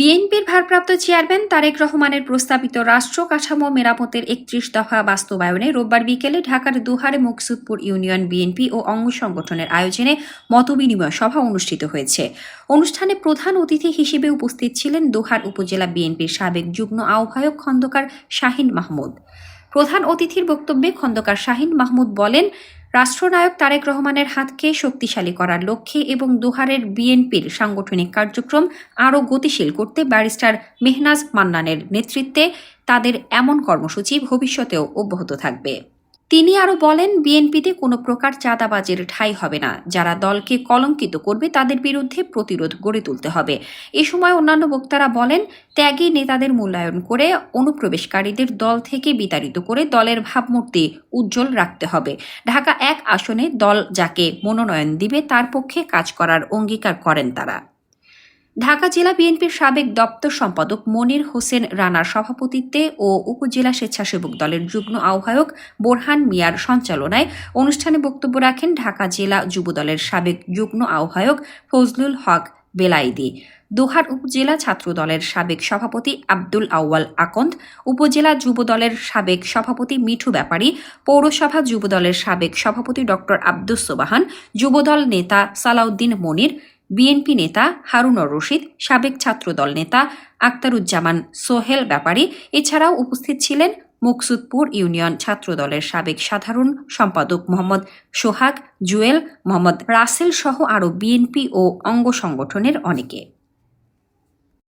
বিএনপির ভারপ্রাপ্ত চেয়ারম্যান তারেক রহমানের প্রস্তাবিত রাষ্ট্র কাঠামো মেরামতের একত্রিশ দফা বাস্তবায়নে রোববার বিকেলে ঢাকার দুহারে মুকসুদপুর ইউনিয়ন বিএনপি ও অঙ্গ সংগঠনের আয়োজনে মতবিনিময় সভা অনুষ্ঠিত হয়েছে। অনুষ্ঠানে প্রধান অতিথি হিসেবে উপস্থিত ছিলেন দোহার উপজেলা বিএনপির সাবেক যুগ্ম আহ্বায়ক খন্দকার শাহিন মাহমুদ। প্রধান অতিথির বক্তব্যে খন্দকার শাহিন মাহমুদ বলেন, রাষ্ট্রনায়ক তারেক রহমানের হাতকে শক্তিশালী করার লক্ষ্যে এবং দোহারের বিএনপির সাংগঠনিক কার্যক্রম আরও গতিশীল করতে ব্যারিস্টার মেহনাজ মান্নানের নেতৃত্বে তাদের এমন কর্মসূচি ভবিষ্যতেও অব্যাহত থাকবে। তিনি আরও বলেন, বিএনপিতে কোনো প্রকার চাঁদাবাজের ঠাঁই হবে না। যারা দলকে কলঙ্কিত করবে, তাদের বিরুদ্ধে প্রতিরোধ গড়ে তুলতে হবে। এ সময় অন্যান্য বক্তারা বলেন, ত্যাগী নেতাদের মূল্যায়ন করে অনুপ্রবেশকারীদের দল থেকে বিতাড়িত করে দলের ভাবমূর্তি উজ্জ্বল রাখতে হবে। ঢাকা এক আসনে দল যাকে মনোনয়ন দিবে, তার পক্ষে কাজ করার অঙ্গীকার করেন তারা। ঢাকা জেলা বিএনপির সাবেক দপ্তর সম্পাদক মনির হোসেন রানার সভাপতিত্বে ও উপজেলা স্বেচ্ছাসেবক দলের যুগ্ম আহ্বায়ক বোরহান মিয়ার সঞ্চালনায় অনুষ্ঠানে বক্তব্য রাখেন ঢাকা জেলা যুবদলের সাবেক যুগ্ম আহ্বায়ক ফজলুল হক বেলাইদি দোহার উপজেলা ছাত্র দলের সাবেক সভাপতি আব্দুল আউয়াল আকন্দ, উপজেলা যুবদলের সাবেক সভাপতি মিঠু ব্যাপারী, পৌরসভা যুবদলের সাবেক সভাপতি ডক্টর আব্দুস সোবাহান যুবদল নেতা সালাউদ্দিন মনির বিএনপি নেতা হারুনর রশিদ, সাবেক ছাত্রদল নেতা আক্তারুজ্জামান সোহেল ব্যাপারী, এছাড়াও উপস্থিত ছিলেন মুকসুদপুর ইউনিয়ন ছাত্রদলের সাবেক সাধারণ সম্পাদক মোহাম্মদ সোহাগ, জুয়েল মোহাম্মদ রাসেল সহ আরও বিএনপি ও অঙ্গ সংগঠনের অনেকে।